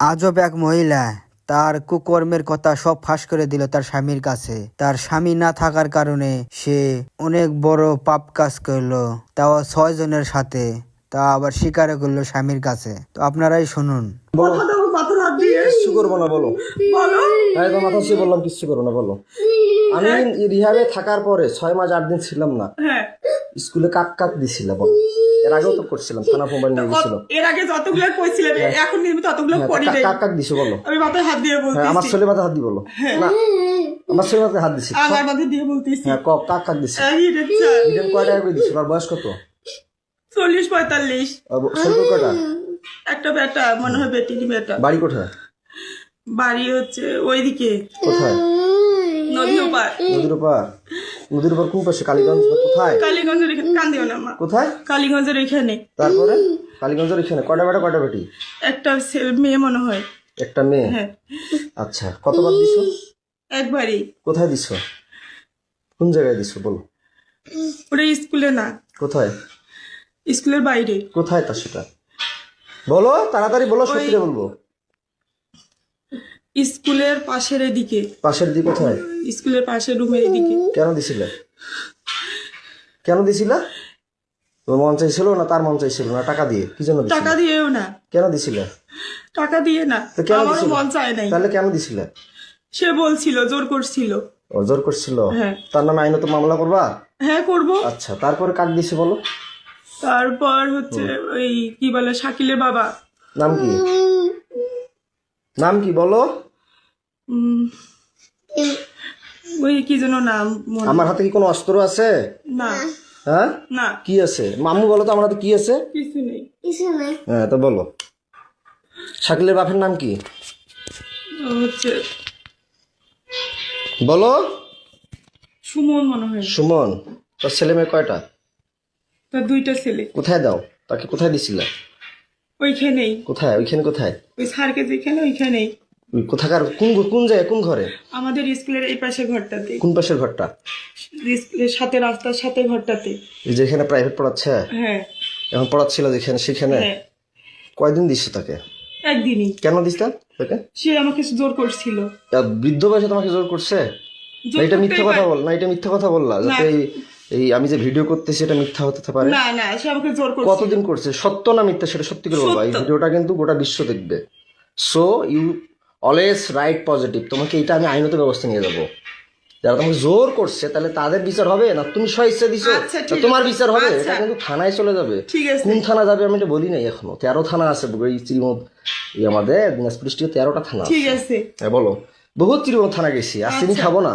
আজব এক মহিলা তার কুকর্মের কথা সব ফাঁস করে দিল তার স্বামীর কাছে। তার স্বামী না থাকার কারণে সে অনেক বড় পাপ কাজ করল তাও ছয় জনের সাথে। তা আবার স্বীকার করল স্বামীর কাছে। তো আপনারাই শুনুন। কিচ্ছু করব না বলো। বলো। হ্যাঁ মাথা বললাম কিচ্ছু করব না বলো। আমি রিহাবে থাকার পরে ছয় মাস আট দিন ছিলাম না হ্যাঁ। স্কুলে কাক কাক দিছিল বলো? এর আগেও তো করছিলাম থানা মোবাইল নিয়ে গেছিল। এর আগে যতগুলো কইছিলেন এখন কিন্তু ততগুলো হ্যাঁ, করি নাই। কাক কাক দিছো বলো? আমি মাথায় হাত দিয়ে হ্যাঁ আমার ছেলে মাথা হাত দি বলো। না আমার ছেলে মাথায় হাত দিছি। আমার মাথায় দিয়ে বলতেছি। হ্যাঁ ক- কাক কাক দিছি। ইডেন কয় টাকা করে দিছিল? আর বয়স কত? চল্লিশ পঁয়তাল্লিশ। আর ব- ছেলে কয়টা? একটা বেটা মনে হয় বেটির বেটা। বাড়ি কোথায়? বাড়ি হচ্ছে ওইদিকে। কোথায়? নদী ওপার নদীর উপর নদীর উপর কোন পাশে? কালীগঞ্জ কোথায়? কালীগঞ্জের এখানে কান্দিও না মা। কোথায়? কালীগঞ্জের এখানে। তারপরে? কালীগঞ্জের এখানে। কয়টা বেটা কয়টা বেটি? একটা ছেলে মেয়ে মনে হয়। একটা মেয়ে? হ্যাঁ। আচ্ছা কতবার দিছো? একবারই। কোথায় দিছো? কোন জায়গায় দিছো? বলো। ওটা স্কুলে না। কোথায়? স্কুলের বাইরে। কোথায় তা সেটা? বলো তাড়াতাড়ি বলো সত্যি বলব। স্কুলের পাশের এদিকে। পাশের দিকে কোথায়? স্কুলের পাশের রুমের এদিকে। কেন দিছিলে? কেন দিছিলা? তোমার মন চাইছিল না তার মন চাইছিল না? টাকা দিয়ে? কি জন্য টাকা দিয়েও না। কেন দিছিলে? টাকা দিয়ে না। তো কেন দিছিলে? মন চায় নাই। তাহলে কেন দিছিলে? সে বলছিল জোর করছিল। ও, জোর করছিল? হ্যাঁ। তার নামে আইনত মামলা করবা? হ্যাঁ করব। আচ্ছা তারপরে কাক দিছে বলো? তারপর হচ্ছে ওই কি বলে শাকিলের বাবা। নাম কি? নাম কি বলো? ওই কি যেন নাম আমার হাতে কি কোনো অস্ত্র আছে? না। হ্যাঁ? না। কি আছে? মামু বলো তো আমার হাতে কি আছে? কিছু নেই। হ্যাঁ তো বলো। শাকিলের বাপের নাম কি? হচ্ছে বলো। সুমন মনে হয়। সুমন তোর ছেলে মেয়ে কয়টা? তার দুইটা ছেলে। কোথায় দাও? তাকে কোথায় দিছিলে? ওইখানেই। কোথায়? ওইখানে কোথায়? ওই স্যারকে যেখানে ওইখানেই। ওই কোথাকার কোন কোন জায়গায় কোন ঘরে? আমাদের স্কুলের এই পাশে ঘরটাতে। কোন পাশের ঘরটা? স্কুলের সাথে রাস্তার সাথে ঘরটাতে। এই যেখানে প্রাইভেট পড়াচ্ছে? হ্যাঁ। এখন পড়াচ্ছিল যেখানে সেখানে? হ্যাঁ। কয়দিন দিচ্ছে তাকে? একদিনই। কেন দিস তাকে? সে আমাকে জোর করছিল। বৃদ্ধ বয়সে তোমাকে জোর করছে? না এটা মিথ্যা কথা বল না এটা মিথ্যা কথা বললা যাতে এই আমি যে ভিডিও করতেছি এটা মিথ্যা হতে পারে। না না সে আমাকে জোর করছিল। কতদিন করছে? সত্য না মিথ্যা সেটা সত্যি করে বলবা? এই ভিডিওটা কিন্তু গোটা বিশ্ব দেখবে। So you always right positive তোমাকে এটা আমি আইনত ব্যবস্থা নিয়ে যাব। যারা তোমাকে জোর করছে তাহলে তাদের বিচার হবে না তুমি স্ব ইচ্ছা দিছো আচ্ছা, তোমার বিচার হবে আচ্ছা। এটা কিন্তু থানায় চলে যাবে। কোন থানা যাবে আমি এটা বলি নাই এখনও। তেরো থানা আছে এই আমাদের দিনাজপুর ডিস্ট্রিক্টে তেরোটা থানা আছে ঠিক আছে। হ্যাঁ বলো বহুত চিরিমত থানা গেছি আর চিনি খাব না।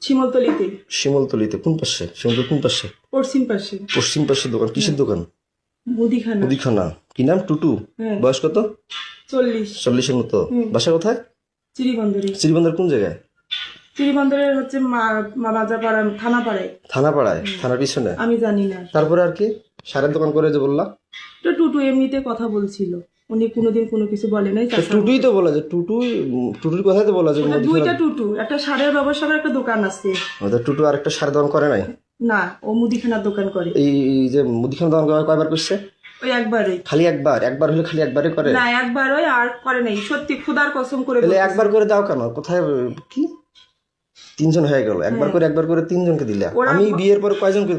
শিমলতলিতে। শিমলতলিতে কোন পাশে? শিমলতলি কোন পাশে? পশ্চিম পাশে। পশ্চিম পাশের দোকান কিসের দোকান? মুদিখানা। মুদিখানা। কি নাম? টুটু? হ্যাঁ। বয়স কত? চল্লিশ। চল্লিশের মতো। বাসা কোথায়? চিরিবন্দরি। শ্রীবন্দর কোন জায়গায়? চিরিবন্দরের হচ্ছে মা- মামাজাপাড়া থানা পাড়ায় থানা পাড়ায় থানার পিছনে? আমি জানি না। তারপরে আর কি? সারের দোকান করে যে বললা তো টুটু এমনিতে কথা বলছিল। উনি কোনোদিন কোনো কিছু বলে নাই টুটুই তো বলা যায় টুটুই টুটুর কথাই তো বলা যায় দুইটা টুটু একটা সারের ব্যবসার একটা দোকান আছে। ওদের টুটু আরেকটা সার দোকান করে নাই? না ও মুদিখানার দোকান করে। এই যে মুদিখানা দোকান কয়- কয়বার করছে? ওই একবারই। খালি একবার? একবার হলে খালি একবারই করে? না একবার ওই আর করে নাই। সত্যি খুদার কসম করে তাহলে একবার করে দাও কেন? কোথায় কি? তিনজন হয়ে গেল। একবার করে একবার করে তিনজনকে দিলে। হ্যাঁ। আমি বিয়ের পরে কয়জনকে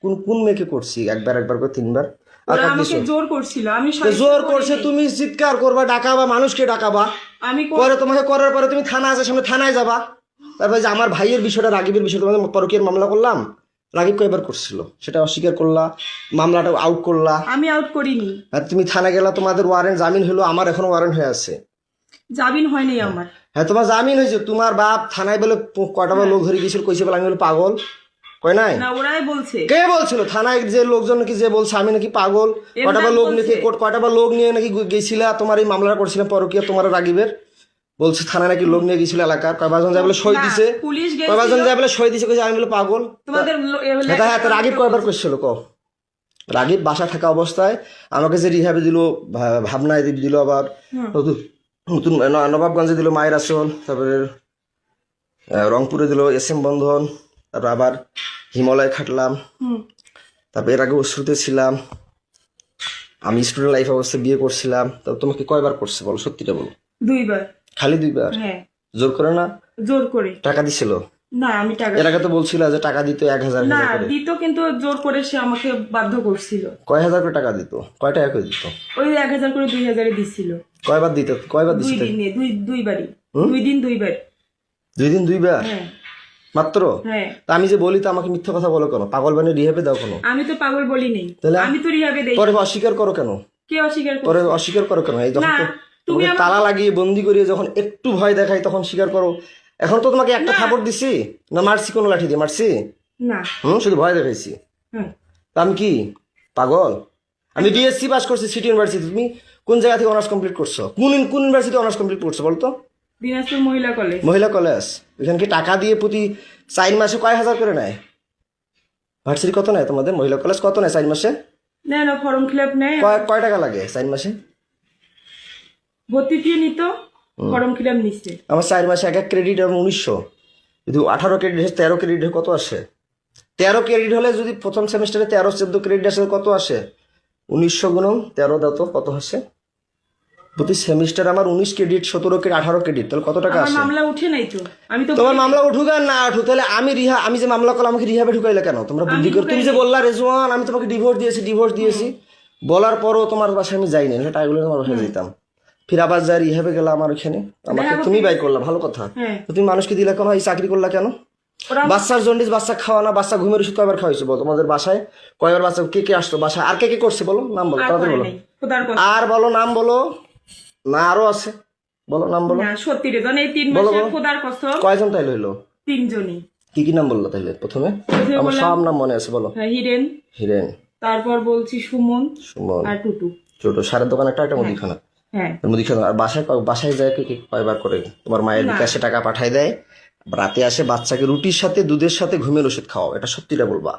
কোন কোন মেয়েকে করছি? একবার একবার করে তিনবার? আর ওরা আমাকে জোর করছিল আমি জোর করছে তুমি চিৎকার করবা ডাকাবা মানুষকে ডাকাবা। আমি পরে তোমাকে করার পরে তুমি থানা আছে সামনে থানায় যাবা। তারপরে যে আমার ভাইয়ের বিষয়টা রাগিবের বিষয়টা তোমাদের পরকীয়ার মামলা করলাম। রাগিব কয়বার করছিল? সেটা অস্বীকার করলা মামলাটা আউট করলা। আমি আউট করিনি। আর তুমি থানা গেলা তোমাদের ওয়ারেন্ট জামিন হলো আমার এখনও ওয়ারেন্ট হয়ে আছে। জামিন হয়নি আমার। হ্যাঁ তোমার জামিন হয়েছে তোমার বাপ থানায় বলে কটা কয়টা লোক ধরে গেছিল কইছে বলে আমি বলে পাগল। কয় নাই? না ওরাই বলছে। কে বলছিল? থানায় যে লোকজন নাকি যে বলছে আমি নাকি পাগল? কয়টা বার লোক নাকি কয়টা বার লোক নিয়ে নাকি গেছিলা? তোমার এই মামলাটা করছিলাম পরকীয়া তোমার রাগিবের। বলছে থানায় নাকি লোক নিয়ে গেছিল এলাকার। কয়বারজন যায় বলে সই দিছে? কয়বারজন যায় বলে সই দিছে? কইছে আমি বলে পাগল। তোমাদের হ্যাঁ রাগিব কয়বার করছিল ক রাগিব বাসা থাকা অবস্থায় আমাকে যে রিহাবে দিল ভাবনায় দিল আবার নতুন নবাবগঞ্জে দিল মায়ের আসল তারপরে রংপুরে দিল এস এম বন্ধন তারপর আবার হিমালয় খাটলাম। তারপর এর আগে অশ্রুতে ছিলাম। আমি স্টুডেন্ট লাইফ অবস্থায় বিয়ে করছিলাম। তো তোমাকে কয়বার করছে বলো? সত্যিটা বলো। দুইবার। খালি দুইবার? হ্যাঁ। জোর করে না? জোর করে। টাকা দিছিল? না আমি টাকা এর আগে তো বলছিল যে টাকা দিত এক হাজার না দিত কিন্তু জোর করে সে আমাকে বাধ্য করছিল। কয় হাজার করে টাকা দিত? কয় টাকা করে দিত? ওই এক হাজার করে দুই হাজারে দিছিল। কয়বার দিত? কয়বার দুই দিছিল? দিনে দুই দুইবারই। দুই দিন দুইবার। দুই দিন দুইবার? হ্যাঁ। মাত্র? হ্যাঁ। তা আমি যে বলি তো আমাকে মিথ্যা কথা বলো কেন? পাগল বানিয়ে রিহাবে দাও কেন? আমি তো পাগল বলি নেই তাহলে? আমি তো রিহাবে দেই। পরে অস্বীকার করো কেন? কে অস্বীকার করে পরে অস্বীকার করো কেন? এই যখন তুমি তালা লাগিয়ে বন্দি করিয়ে যখন একটু ভয় দেখাই তখন স্বীকার করো। এখন তো তোমাকে একটা থাপড় দিছি? না মারছি কোনো লাঠি দিয়ে? মারছি? না। হুম শুধু ভয় দেখাইছি। হ্যাঁ আমি কি? পাগল? আমি বিএসসি পাস করছি সিটি ইউনিভার্সিটি। তুমি কোন জায়গা থেকে অনার্স কমপ্লিট করছ? কোন কোন ইউনিভার্সিটি অনার্স কমপ্লিট করছ বলতো? দিনাজপুর মহিলা কলেজ মহিলা কলেজ এখানে কি টাকা দিয়ে প্রতি চার মাসে কয় হাজার করে নেয়? ভার্সিটি কত নেয় তোমাদের? মহিলা কলেজ কত নেয় চার মাসে? না না ফর্ম ফিল আপ নেই কয় কয় টাকা লাগে চার মাসে? ভর্তি ফি নিত ফর্ম ফিল আপ নিচ্ছে। আমার চার মাসে এক এক ক্রেডিট এবং উনিশশো। যদি আঠারো ক্রেডিট তেরো ক্রেডিট কত আসে? তেরো ক্রেডিট হলে যদি প্রথম সেমিস্টারে তেরো চোদ্দ ক্রেডিট আসে কত আসে? উনিশশো গুণন তেরো দাও তো কত আসে? প্রতি সেমিস্টার আমার উনিশ ক্রেডিট সতেরো ক্রেডিট আঠারো ক্রেডিট তাহলে কত টাকা আসে মামলা উঠে নাই তো। আমি তো তোমার মামলা উঠুক আর না উঠুক তাহলে আমি রিহা আমি যে মামলা করলাম আমাকে রিহাবে ঢুকাইলে কেন? তোমরা বুদ্ধি করে তুমি যে বললা রেজওয়ান আমি তোমাকে ডিভোর্স দিয়েছি ডিভোর্স দিয়েছি। বলার পরও তোমার বাসায় আমি যাইনি না টাইগুলো তোমার বাসায় যেতাম ফির আবার যাই রিহাবে গেলাম আমার ওখানে আমাকে তুমি বাই করলা ভালো কথা। হ্যাঁ। তো তুমি মানুষকে দিলে কেন? এই চাকরি করলা কেন? বাচ্চার জন্ডিস বাচ্চা খাওয়া না বাচ্চা ঘুমের ওষুধ কয়বার খাওয়াইছো বলো? তোমাদের বাসায় কয়বার বাচ্চা কে কে আসতো বাসায়? আর কে কে করছে বলো? নাম বলো তাড়াতাড়ি বলো। আর বলো নাম বলো। না আরও আছে। বলো নাম বলো। সত্যি রে জান এই তিন বলো, মাসে বলো। খোদার কসম। কয়জন তাইলে হইল তিনজনই। কি কি নাম বলল তাইলে প্রথমে? আমার সব নাম মনে আছে বলো। হ্যাঁ, হিরেন। হিরেন। তারপর বলছি সুমন। সুমন। আর টুটু। ছোট সারের দোকান একটা একটা মুদিখানা। হ্যাঁ। মুদিখানা। আর বাসায় বাসায় যায় কি কয়বার করে? তোমার মায়ের বিকাশে টাকা পাঠায় দেয়। রাতে আসে বাচ্চাকে রুটির সাথে দুধের সাথে ঘুমের ওষুধ খাওয়াও। এটা সত্যিটা বলবা।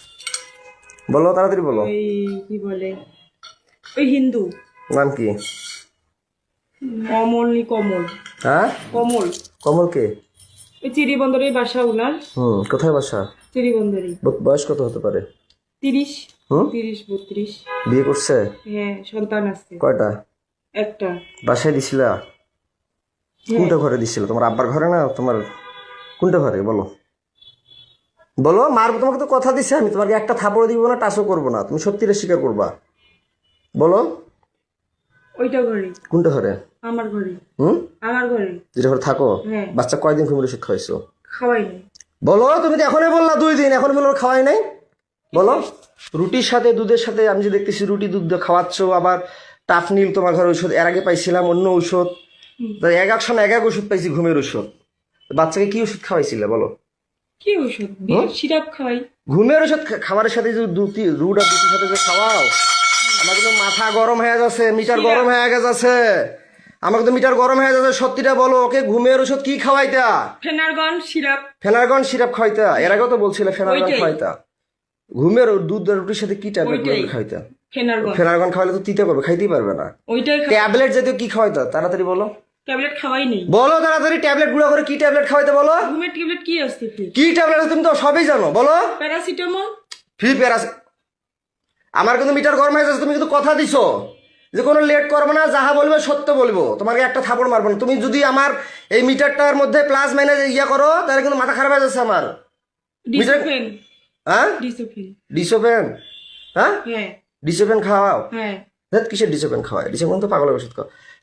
বলো তাড়াতাড়ি বলো। ওই কি বলে? ওই হিন্দু। নাম কি? অমল নি কমল। হ্যাঁ? কমল। কমল কে? ওই বাসা উনার হুম কোথায় বাসা? চিড়িবন্দরি। বয়স কত হতে পারে? তিরিশ। হুম? তিরিশ বত্রিশ। বিয়ে করছে? হ্যাঁ সন্তান আছে। কয়টা? একটা। বাসায় দিছিলা? কোনটা ঘরে দিছিল? তোমার আব্বার ঘরে না তোমার কোনটা ঘরে? বলো। বলো মার তোমাকে তো কথা দিছে আমি তোমাকে একটা থাপড় দিব না টাচও করব না তুমি সত্যিটা স্বীকার করবা। বলো। ওইটা ঘরে কোনটা ঘরে? আমার ঘরে হুম? আমার ঘরে যেটা ঘরে থাকো? হ্যাঁ। বাচ্চা কয়দিন ঘুমের ওষুধ খাওয়াইছো? খাওয়াই নাই। বলো তুমি তো এখনই বললা দুই দিন এখন বলো খাওয়াই নাই। বলো। রুটির সাথে দুধের সাথে আমি যে দেখতেছি রুটি দুধ খাওয়াচ্ছ আবার টাফ নীল তোমার ঘরে ওষুধ এর আগে পাইছিলাম অন্য ঔষধ। এক এক সময় এক এক ওষুধ পাইছি ঘুমের ওষুধ বাচ্চাকে কি ওষুধ খাওয়াইছিলে বলো? কি ওষুধ সিরাপ খাওয়াই? ঘুমের ওষুধ খাবারের সাথে যে দুটি রুট আর দুটির সাথে যে খাওয়াও আমার কিন্তু মাথা গরম হয়ে যাচ্ছে মিটার গরম হয়ে গেছে আমার কিন্তু মিটার গরম হয়ে যাচ্ছে। সত্যিটা বলো ওকে ঘুমের ওষুধ কি খাওয়াইতা? Phenergan syrup. ফেনারগন সিরাপ খাওয়াইতা। এর আগেও তো বলছিলে ফেনারগন খাওয়াইতা। ঘুমের দুধ আর রুটির সাথে কি ট্যাবলেট। খাওয়াইতা? ফেনারগন। ফেনারগন খাওয়াইলে তো তিতে করবে খাইতেই পারবে না। ট্যাবলেট জাতীয় কি খাওয়াইতা? তাড়াতাড়ি বলো। ট্যাবলেট খাওয়াই নেই বলো তাড়াতাড়ি ট্যাবলেটগুলো করে কি ট্যাবলেট খাওয়াইতে বলো? ঘুমের ট্যাবলেট কি আসছে কি ট্যাবলেট তুমি তো সবই জানো বলো। প্যারাসিটামল? ফ্রি প্যারাস আমার কিন্তু মিটার গরম হয়ে যাচ্ছে তুমি কিন্তু কথা দিছো। যে কোনো লেট করব না যাহা বলবে সত্য বলব। তোমাকে একটা থাপড় মারবো না। তুমি যদি আমার এই মিটারটার মধ্যে প্লাস মাইনাস ইয়া করো তাহলে কিন্তু মাথা খারাপ হয়ে যাচ্ছে আমার। ডিসোফেন হ্যাঁ? ডিসোফেন হ্যাঁ? হ্যাঁ। ডিসোপেন খাওয়াও। হ্যাঁ। কিসের ডিসোপেন খাওয়ায়? ডিসোপেন তো পাগলের ওষুধ খাও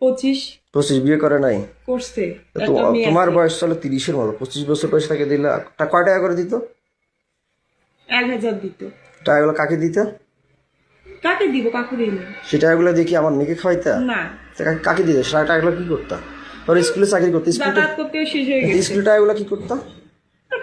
পঁচিশ পঁচিশ বিয়ে করে নাই? করছে। তোমার বয়স চলে তিরিশের মতো। পঁচিশ বছর বয়স তাকে দিলে কয় টাকা করে দিত? এক হাজার দিত। টাকাগুলো কাকে দিত? কাকে দিব? কাকু দিল। সে টাকাগুলো দেখি আমার মেয়েকে খাওয়াইতা? না। কাকে- দিত? সে টাকাগুলো কি করতা? তোর স্কুলে চাকরি করতে স্কুলে যাতায়াত করতে শেষ হয়ে গেছে। স্কুলে টাকাগুলো কি করতা?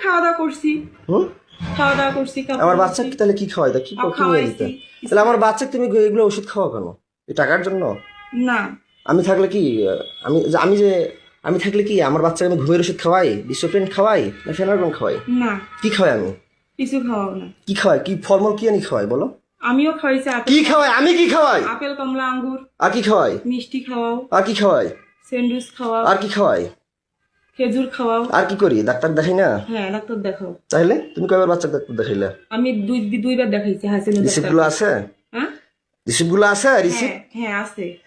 খাওয়া দাওয়া করছি। হুম? খাওয়া দাওয়া করছি আমার বাচ্চাকে তাহলে কি খাওয়াইতা? কি কি নিয়ে দিতা তাহলে আমার বাচ্চাকে তুমি এগুলো ওষুধ খাওয়া কেন? এই টাকার জন্য? না। আমি থাকলে কি আমি যে- আমি যে আমি থাকলে কি আমার বাচ্চাকে আমি ঘুমের ওষুধ খাওয়াই? ডিসোপ্রিন খাওয়াই? না ফেনারগন খাওয়াই? না। কি খাওয়াই আমি? কিছু খাওয়াও না। কি খাওয়াই? কি ফলমূল কি আনি খাওয়াই বলো? আমিও খাওয়াইছি আপেল। কি খাওয়াই? আমি কি খাওয়াই? আপেল কমলা আঙ্গুর। আর কি খাওয়াই? মিষ্টি খাওয়াও। আর কি খাওয়াই? স্যান্ডউইচ খাওয়াও। আর কি খাওয়াই? খেজুর খাওয়াও। আর কি করি? ডাক্তার দেখাই না? হ্যাঁ ডাক্তার দেখাও। তাহলে তুমি কয়বার বাচ্চা ডাক্তার দেখাইলে? আমি দুই দুইবার দেখাইছি হাসিনা রিসিপ্ট ডাক্তার। গুলো আছে? হ্যাঁ? রিসিপ্টগুলো আছে রিসিপ্ট হ্যাঁ হ্যাঁ আছে।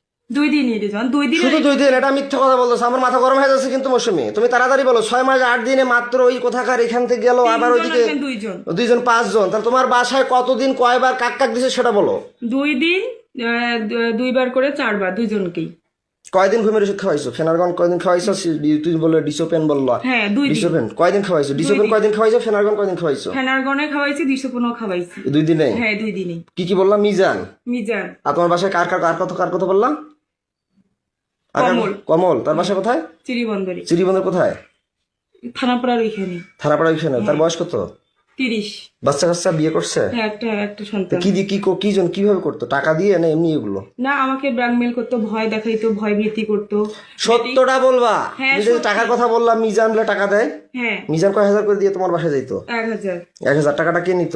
দুই দিন নিয়ে দুই দিন শুধু দুই দিন এটা মিথ্যা কথা বলতেছে আমার মাথা গরম হয়ে যাচ্ছে কিন্তু মৌসুমি। তুমি তাড়াতাড়ি বলো ছয় মাস আট দিনে মাত্র ওই কোথাকার এখান থেকে গেল আবার ওইদিকে দুইজন। দুইজন পাঁচজন। তাহলে তোমার বাসায় কতদিন কয়বার কাক কাক দিছে সেটা বলো। দুই দিন দুইবার করে চারবার দুইজনকেই। কয়দিন ঘুমের ওষুধ খাওয়াইছো? ফেনারগন কয়দিন খাওয়াইছো? তুই বললে ডিসোপেন বলল। হ্যাঁ দুই ডিসোপেন কয়দিন খাওয়াইছো? ডিসোপেন কয়দিন খাওয়াইছো? ফেনারগন কয়দিন খাওয়াইছো? ফেনারগনে খাওয়াইছি দিশোপনও খাওয়াইছি। দুই দিনে হ্যাঁ দুই কি কি বললাম মিজান। মিজান। আর তোমার বাসায় কার কার কার কত কার কথা বললাম কমল। কমল তার বাসা কোথায়? চিরিবন্দরে চিরিবন্দর কোথায়? থানাপাড়ার ওইখানে। থানাপাড়া ওইখানে। তার বয়স কত? তিরিশ। বাচ্চা কাচ্চা বিয়ে করছে? হ্যাঁ একটা একটা সন্তান। কি দিয়ে কি কি জন কীভাবে করতো? টাকা দিয়ে না এমনি এগুলো? না আমাকে ব্ল্যাকমেল করতো ভয় দেখাইতো ভয় ভীতি করতো। সত্যটা বলবা। হ্যাঁ। টাকার কথা বললাম মিজান টাকা দেয়। হ্যাঁ। মিজান কয় হাজার করে দিয়ে তোমার বাসায় যাইতো? এক হাজার। এক হাজার। টাকাটা কে নিত?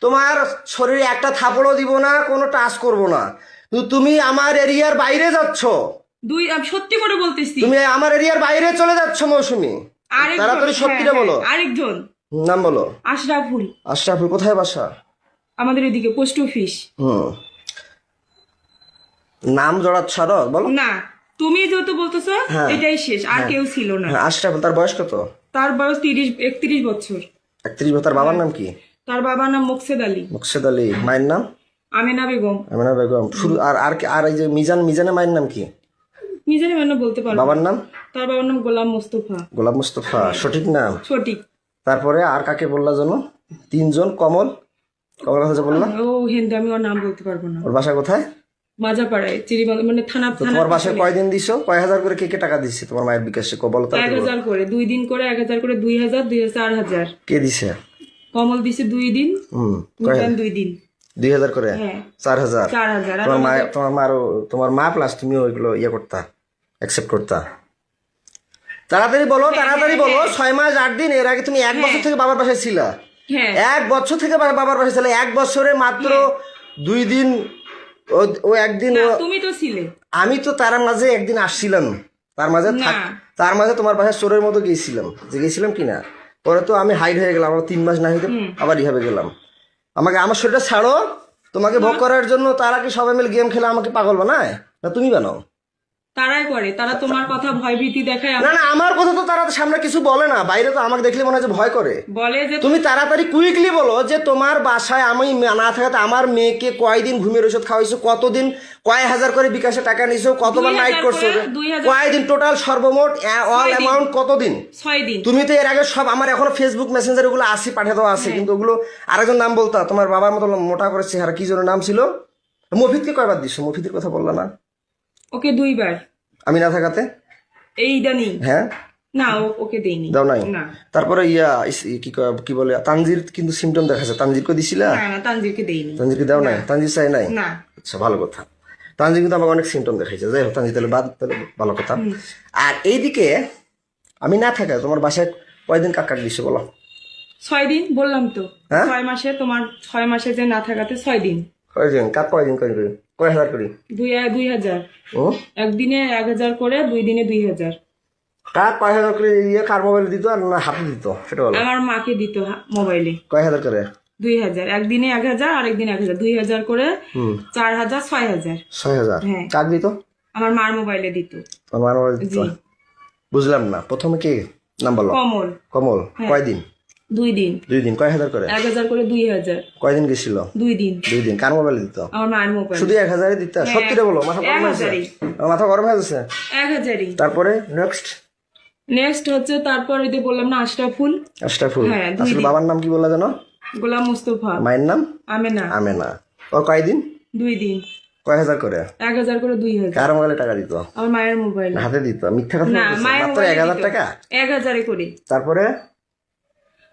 তোমার শরীরে একটা থাপড়ও দিব না কোনো টাচ করব না। কিন্তু তুমি আমার এরিয়ার বাইরে যাচ্ছ। দুই সত্যি করে বলতেছি। তুমি আমার এরিয়ার বাইরে চলে যাচ্ছ মৌসুমি। তাড়াতাড়ি সত্যিটা হ্যাঁ, বলো। হ্যাঁ, আরেকজন। নাম বলো। আশরাফুল। আশরাফুল কোথায় বাসা? আমাদের এদিকে পোস্ট অফিস। হুম। নাম জড়াচ্ছ আরও বলো। না তুমি যেহেতু বলতেছো হ্যাঁ। এটাই শেষ আর কেউ ছিল না। হ্যাঁ আশরাফুল তার বয়স কত? তার বয়স তিরিশ একত্রিশ বছর। একত্রিশ তার বাবার নাম কি? তার বাবার নাম মোকসেদ আলী? মুকসেদ আলী মায়ের নাম? আমেনা বেগম। আমিনা বেগম। শুরু আর আর আর এই যে মিজান মিজানের মায়ের নাম কি? নিজের মানে বলতে পারব। বাবার নাম? তার বাবার নাম গোলাম মোস্তফা। গোলাপ মুস্তফা সঠিক নাম? সঠিক। তারপরে আর কাকে বললা জানো তিনজন কমল? কমল কথা বললা? ও হিন্দু আমি ওর নাম বলতে পারব না। ওর বাসা কোথায়? মাজাপাড়ায় চিরিমাল মানে থানা তোমার বাসায় কয়দিন দিছো? কয় হাজার করে কে কে টাকা দিচ্ছে তোমার মায়ের বিকাশে? কো বলো তো এক হাজার করে দুই দিন করে এক হাজার করে দুই হাজার দুই হাজার চার হাজার। কে দিছে? কমল দিছে দুই দিন দুই দিন। দুই হাজার করে? হ্যাঁ। চার হাজার? চার হাজার। আর তোমার মা তোমার মা তোমার মা প্লাস তুমি ওইগুলো ইয়ে করতা অ্যাকসেপ্ট করতা। তাড়াতাড়ি বলো তাড়াতাড়ি বলো ছয় মাস আট দিন এর আগে তুমি এক বছর থেকে বাবার বাসায় ছিলা। হ্যাঁ। এক বছর থেকে বাবার বাসায় ছিলে এক বছরে মাত্র দুই দিন ও- ও একদিন তুমি তো ছিলে। আমি তো তার মাঝে একদিন আসছিলাম। তার মাঝে তার মাঝে তোমার বাসায় চোরের মতো গিয়েছিলাম। যে গেছিলাম কিনা? পরে তো আমি হাইড হয়ে গেলাম আমার তিন মাস না হইতে আবার রিহাবে গেলাম। আমাকে আমার শরীরটা ছাড়ো তোমাকে ভোগ করার জন্য তারা কি সবাই মিলে গেম খেলে আমাকে পাগল বানায়? না তুমি বানাও? তারাই করে তারা তোমার কথা ভয়ভীতি দেখায় না না আমার কথা তো তারা সামনে কিছু বলে না বাইরে তো আমাকে দেখলে মনে হয় যে ভয় করে। বলে যে তুমি তাড়াতাড়ি কুইকলি বলো যে তোমার বাসায় আমি না থাকাতে আমার মেয়েকে কয়দিন ঘুমের ওষুধ খাওয়াইছো কতদিন কয় হাজার করে বিকাশে টাকা নিছো কতবার নাইট করছ করে, কয়দিন টোটাল সর্বমোট অল অ্যামাউন্ট কতদিন? ছয় দিন। তুমি তো এর আগে সব আমার এখনও ফেসবুক মেসেঞ্জার ওগুলো আসি পাঠিয়ে দেওয়া আছে কিন্তু ওগুলো আরেকজন নাম বলতা তোমার বাবার মতো মোটা করে চেহারা কি জন্য নাম ছিল? মফিদকে কয়বার দিছো? মফিদের কথা বললা না? ওকে দুইবার। আমি না থাকাতে? এই ইদানিং। হ্যাঁ? না ওকে দেইনি। দাও নাই? তারপরে ইয়া কি কি বলে তানজির কিন্তু সিমটম দেখাচ্ছে। তানজিরকে দিছিলা? না না তানজিরকে দেইনি। তানজিরকে দাও নাই? তানজির চাই নাই? না। আচ্ছা ভালো কথা। তানজির কিন্তু আমাকে অনেক সিমটম দেখাইছে। যাই হোক তানজির তাহলে বাদ তাহলে ভালো কথা। আর এইদিকে আমি না থাকা তোমার বাসায় কয়দিন কাক কাক দিছো বলো? ছয় দিন বললাম তো। হ্যাঁ? ছয় মাসে তোমার ছয় মাসে যে না থাকাতে ছয় দিন। কয়দিন কাক কয়দিন কয়দিন কয় হাজার করি? দুই দুই হাজার। ও? একদিনে এক হাজার করে দুই দিনে দুই হাজার। কয় হাজার করে ইয়ে কার মোবাইল দিত আর না হাতে দিত? সেটা বলো। আমার মাকে দিত হা- মোবাইলে কয় হাজার করে? দুই হাজার। একদিনে এক হাজার আর একদিন এক হাজার। দুই হাজার করে চার হাজার ছয় হাজার। ছয় হাজার। হ্যাঁ। দিত? আমার মার মোবাইলে দিত। আমার মোবাইল দিত। বুঝলাম না। প্রথমে কে? নাম্বার কমল। কমল। হ্যাঁ। কয়দিন? দুই দিন। দুই দিন। কয় হাজার করে? এক হাজার করে দুই হাজার। কয়দিন গেছিল? দুই দিন। দুই দিন। কার মোবাইল দিত? আমার মায়ের মোবাইল শুধু এক হাজারে দিত? সত্যিটা বলো মাথা গরম হয়েছে? মাথা গরম হয়ে এক হাজারই। তারপরে নেক্সট নেক্সট হচ্ছে তারপর ওই যে বললাম না আশরাফুল। আশরাফুল। হ্যাঁ, আসলে বাবার নাম কি বললা জানো গোলাম মুস্তফা। মায়ের নাম? আমেনা। আমেনা। ও কয়দিন দুই দিন। কয় হাজার করে? এক হাজার করে দুই হাজার। কার মোবাইলে টাকা দিত? আমার মায়ের মোবাইল হাতে দিত। মিথ্যা কথা মাত্র এক হাজার টাকা? এক হাজারে করে। তারপরে?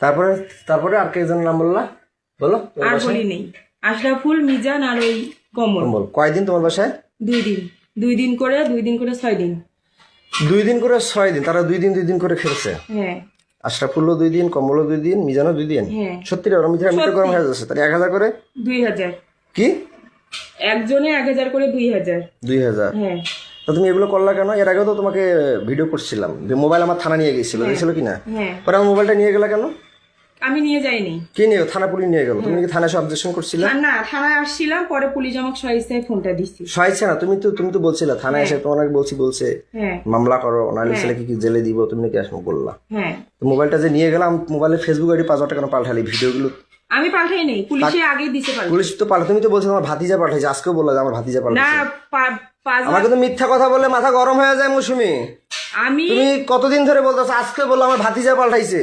তারপরে তারপরে আর কেজন নাম বললা? বলো আর? বলি নেই আশরাফুল মিজান আর ওই কমল। কয়দিন তোমার বাসায়? দুই দিন। দুই দিন করে দুই দিন করে ছয় দিন। দুই দিন করে ছয় দিন তারা দুই দিন দুই দিন করে খেলছে হ্যাঁ। আশরাফুল্লো দুই দিন কমলও দুই দিন মিজানও দুই দিন? হ্যাঁ। সত্যি ওরা মিথ্যা মিথ্যা গরম হয়ে যাচ্ছে তাহলে এক হাজার করে? দুই হাজার। কি? একজনে এক হাজার করে দুই হাজার। দুই হাজার? হ্যাঁ। তা তুমি এগুলো করলা কেন? এর আগেও তো তোমাকে ভিডিও করছিলাম যে মোবাইল আমার থানা নিয়ে গেছিল গেছিল কি না হ্যাঁ। পরে আমার মোবাইলটা নিয়ে গেলা কেন? আমি নিয়ে যাইনি। কে নিয়ে? থানা পুলিশ নিয়ে গেল। তুমি কি থানায় অবজেকশন করছিলে? না থানায় আসছিলাম পরে পুলিশ আমাকে ফোনটা দিছি। না তুমি তো তুমি তো বলছিলে থানায় এসে তোমার আগে বলছি বলছে হ্যাঁ। মামলা করো নাহলে ছেলেকে কি জেলে দিব তুমি নাকি আসব বললা হ্যাঁ। মোবাইলটা যে নিয়ে গেলাম মোবাইলে ফেসবুক আইডি পাল্টালি ভিডিওগুলো? আমি পাল্টাই নেই পুলিশে আগেই দিছে পাল্টা পুলিশ তো পাল্টা তুমি তো বলছো আমার ভাতিজা পাঠাইছে আজকেও বললা যে আমার ভাতিজা না পাঁচ আমার মিথ্যা কথা বললে মাথা গরম হয়ে যায় মৌসুমি। আমি তুমি কতদিন ধরে বলতেছো আজকে বলল আমার ভাতিজা পাল্টাইছে?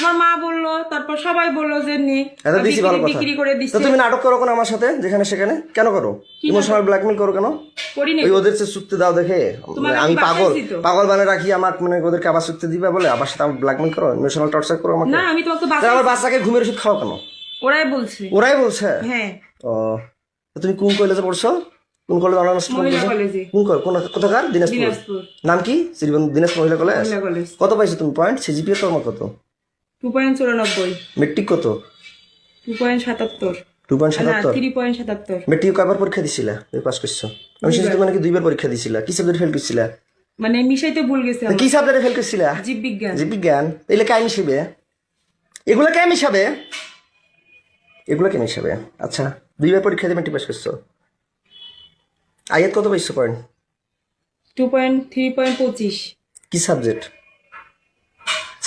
আমার মা বলল তারপর সবাই বলল যে নে দিছি ভালো কথা। বিক্রি করে তো তুমি নাটক করো কেন আমার সাথে যেখানে সেখানে? কেন করো? ইমোশনাল ব্ল্যাকমেল করো কেন? ওই ওদের চুক্তি দাও দেখে। আমি পাগল। পাগল বানিয়ে রাখি আমার মানে ওদেরকে আবার চুক্তি দিবে বলে আবার সাথে আমার ব্ল্যাকমেল করো ইমোশনাল টর্চার করো আমাকে। না আমি তোমাকে আমার বাচ্চাকে ঘুমের ওষুধ খাও কেন? ওরাই বলছে। ওরাই বলছে? হ্যাঁ। ও তুমি কোন কলেজে পড়ছো? কোন কলেজ অনার্স কলেজে কোন কোথাকার? দিনাজপুর। নাম কি? শ্রীবন্ধু দিনাজপুর মহিলা কলেজ মহিলা কলেজ কত পাইছো তুমি? পয়েন্ট সিজিপিএ তোমার কত? টু পয়েন্ট চুরানব্বই। মেট্রিক কত? টু পয়েন্ট সাতাত্তর। টু পয়েন্ট সাতাত্তর? থ্রি পয়েন্ট সাতাত্তর। মেট্রিক কয়বার পরীক্ষা দিছিলা? তুমি পাস করছ। আমি শুনছি তুমি নাকি দুইবার পরীক্ষা দিছিলা। কি সাবজেক্ট ফেল করছিলা? মানে মিশাইতে ভুল গেছে কি সাবজেক্টে ফেল করছিলা জীব বিজ্ঞান জীববিজ্ঞান। এগুলো কে মিশাবে এগুলো কে মিশাবে এগুলো কে মিশাবে আচ্ছা দুইবার পরীক্ষা দিয়ে মেট্রিক পাস করছ। আয়াত কত পাইছো? Point two point three point পঁচিশ। কি সাবজেক্ট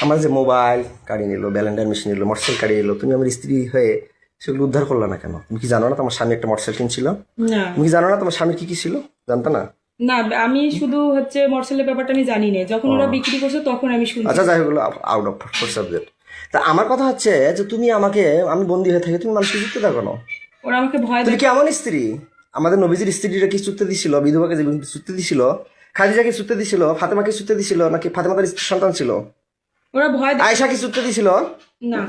আমার যে মোবাইল কাড়ি নিল ব্যালেন্ডার মেশিন নিল মোটরসাইকেল কাড়ি নিল তুমি আমার স্ত্রী হয়ে সেগুলো উদ্ধার করলা না কেন? তুমি কি জানো না তোমার স্বামী একটা মোটরসাইকেল কিনছিল? তুমি কি জানো না তোমার স্বামীর কি কি ছিল? জানতো না? না আমি শুধু হচ্ছে মরসেলের ব্যাপারটা আমি জানি না। যখন ওরা বিক্রি করছে তখন আমি শুনছি। আচ্ছা যাই হোক আউট অফ ফোর সাবজেক্ট তা আমার কথা হচ্ছে যে তুমি আমাকে আমি বন্দি হয়ে থাকি তুমি মানুষকে যুক্তি দাও কেন ওরা আমাকে ভয় তুমি কেমন স্ত্রী? আমাদের নবীজির স্ত্রীরা কি চুক্তি দিছিল? বিধবাকে যে চুক্তি দিছিল? খাদিজাকে চুক্তি দিছিল? ফাতেমাকে চুক্তি দিছিল? নাকি ফাতেমাদের সন্তান ছিল? ওরা ভয় আয়সা কি দিছিল না।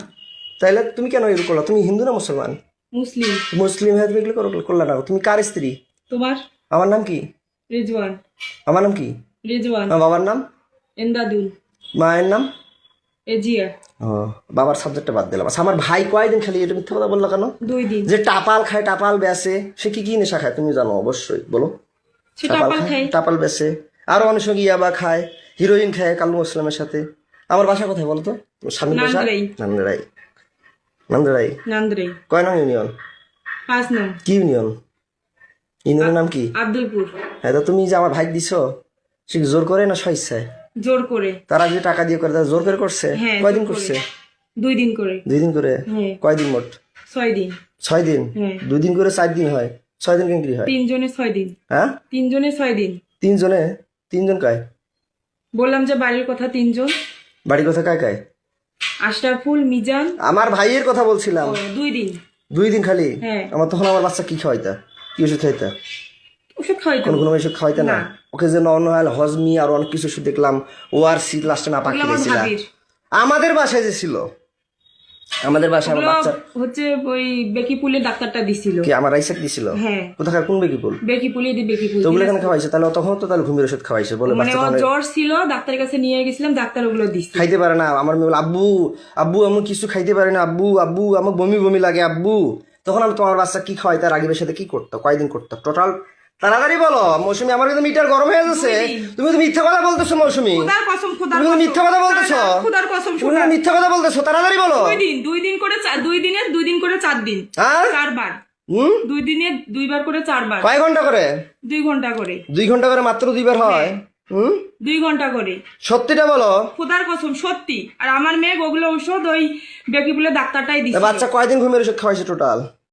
তাইলে তুমি কেন এগুলো করলা? তুমি হিন্দু না মুসলমান? মুসলিম। মুসলিম হয়ে তুমি এগুলো করলা না। তুমি কার স্ত্রী? তোমার? আমার নাম কি? রেজওয়ান। আমার নাম কি? রেজওয়ান। আমার বাবার নাম? এন্দাদুল। মায়ের নাম? এজিয়া। ও বাবার সাবজেক্টটা বাদ দিলাম। আচ্ছা আমার ভাই কয়দিন খালি এটা মিথ্যা কথা বলল কেন? দুই দিন। যে টাপাল খায় টাপাল বেসে সে কি কি নেশা খায়? তুমি জানো অবশ্যই। বলো। টাপাল খাই টাপাল বেসে আরও অনেক সঙ্গে ইয়াবা খায় হিরোইন খায় কালু মুসলামের সাথে। আমার বাসা কোথায় বলো তো? স্বামীর বাসা? নান্দারাই। নান্দারাই নান্দারাই কয় নং ইউনিয়ন? পাঁচ নং। কি ইউনিয়ন? ইউনিয়নের নাম কি? আব্দুলপুর। হ্যাঁ তো তুমি যে আমার ভাই দিছো সে জোর করে না স্বেচ্ছায় জোর করে। তারা যে টাকা দিয়ে করে তারা জোর করে করছে? হ্যাঁ, কয়দিন করছে? দুই দিন করে। দুই দিন করে? হ্যাঁ। কয়দিন মোট? ছয় দিন। ছয় দিন? হ্যাঁ। দুই দিন করে চার দিন হয়। ছয় দিন কেন হয়? তিনজনে ছয় দিন। হ্যাঁ? তিনজনে ছয় দিন। তিনজনে? তিনজন কায়? বললাম যে বাড়ির কথা তিনজন। বাড়ি কথা কায় কায়? আশরাফুল মিজান। আমার ভাইয়ের কথা বলছিলাম। দুই দিন। দুই দিন খালি? হ্যাঁ। আমার তখন আমার বাচ্চা কি খাওয়াইতা? কি ওষুধ খাইতা ওষুধ খাওয়াইতো। কোন কোনো ওষুধ খাওয়াইতা না। ওকে যে নর্মাল হজমি আর অনেক কিছু ওষুধ দেখলাম ও আর সি লাস্টে না পাকিয়েছিল আমাদের বাসায় যে ছিল আমাদের আমার বাচ্চা হচ্ছে ওই ডাক্তারটা দিছিল। কি আমার রাইসাক দিছিল? হ্যাঁ। কোথাকার কোন বেকি তো ওগুলো এখানে খাওয়াইছে তাহলে তখন তো তাহলে ঘুমের ওষুধ খাওয়াইছে বলে মানে ওর জ্বর ছিল ডাক্তারের কাছে নিয়ে গেছিলাম ডাক্তার ওগুলো খাইতে পারে না আমার মেয়ে আব্বু আব্বু আমি কিছু খাইতে পারি না আব্বু আব্বু আমার বমি বমি লাগে আব্বু। তখন আমি তোমার বাচ্চা কি খাওয়াই তার আগের সাথে কি করতো কয়দিন করতো? টোটাল তাড়াতাড়ি বলো মৌসুমি আমার কিন্তু মিটার গরম হয়ে যাচ্ছে। তুমি তো মিথ্যা কথা বলতেছো মৌসুমি। খুদার কসম খুদার তুমি তো মিথ্যা কথা বলতেছো। কসম তুমি মিথ্যা কথা বলতেছো তাড়াতাড়ি বলো। দুই দিন দুই দিন করে দুই দিনের দুই দিন করে চার দিন। হ্যাঁ চারবার। হুম? দুই দিনে দুইবার করে চারবার। কয় ঘণ্টা করে? দুই ঘণ্টা করে। দুই ঘণ্টা করে মাত্র দুইবার হয়। হুম? দুই ঘণ্টা করে। সত্যিটা বলো। খুদার কসম সত্যি। আর আমার মেয়ে ওগুলো ঔষধ ওই বেকিপুলের ডাক্তারটাই দিচ্ছে বাচ্চা কয়দিন ঘুমের ওষুধ খাওয়াইছে টোটাল